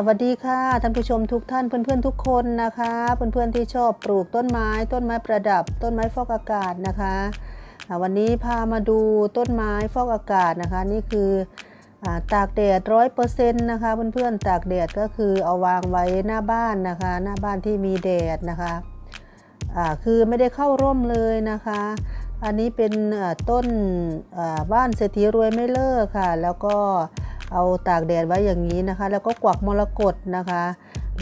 สวัสดีค่ะท่านผู้ชมทุกท่านเพื่อนๆทุกคนนะคะ เพื่อนๆที่ชอบปลูกต้นไม้ ต้นไม้ประดับ ต้นไม้ฟอกอากาศนะคะวันนี้พามาดูต้นไม้ฟอกอากาศนะคะ นี่คืออตากแดดร้อยเปอร์เซ็นต์นะคะเพื่อนๆตากแดดก็คือเอาวางไว้หน้าบ้านนะคะ หน้าบ้านที่มีแดดนะคะคือไม่ได้เข้าร่มเลยนะคะ อันนี้เป็นต้นบ้านเศรษฐีรวยไม่เลิกค่ะ แล้วก็ เอาตากแดดไว้อย่างนี้นะคะ แล้วก็กวักมรกตนะคะ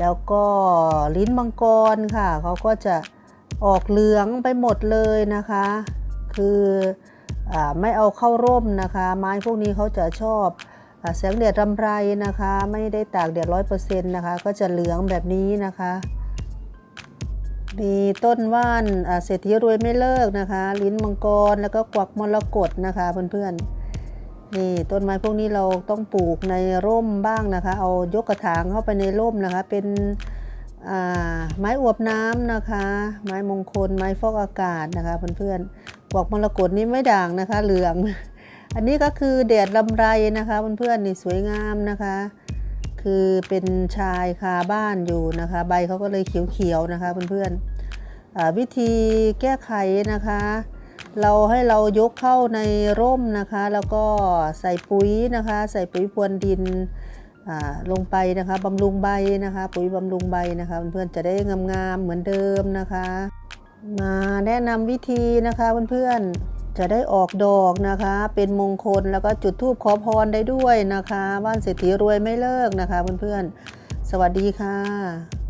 แล้วก็ลิ้นมังกรค่ะเขาก็จะออกเหลืองไปหมดเลยนะคะ คืออไม่เอาเข้าร่มนะคะ ไม้พวกนี้เขาจะชอบอแสงแดดรำไรนะคะ ไม่ได้ตากแดดร้อยเปอร์เซ็นต์นะคะ ก็จะเหลืองแบบนี้นะคะมีต้นว่านเศรษฐีรวยไม่เลิกนะคะ ลิ้นมังกรแล้วก็กวักมรกตนะคะเพื่อนๆ นี่ต้นไม้พวกนี้เราต้องปลูกในร่มบ้างนะคะ เอายกกระถางเข้าไปในร่มนะคะ เป็นไม้อวบน้ำนะคะ ไม้มงคล ไม้ฟอกอากาศนะคะเพื่อนๆกวักมรกตนี่ไม่ด่างนะคะ เหลือง อันนี้ก็คือแดดลำไรนะคะเพื่อนๆนี่สวยงามนะคะ คือเป็นชายคาบ้านอยู่นะคะ ใบเขาก็เลยเขียวๆนะคะเพื่อนๆวิธีแก้ไขนะคะ เราให้เรายกเข้าในร่มนะคะ แล้วก็ใส่ปุ๋ยนะคะ ใส่ปุ๋ยพรวนดินอ่าลงไปนะคะบำรุงใบนะคะ ปุ๋ยบำรุงใบนะคะเพื่อนๆจะได้งามๆเหมือนเดิมนะคะ มาแนะนำวิธีนะคะเพื่อนๆจะได้ออกดอกนะคะ เป็นมงคลแล้วก็จุดธูปขอพรได้ด้วยนะคะบ้านเศรษฐีรวยไม่เลิกนะคะเพื่อนๆสวัสดีค่ะ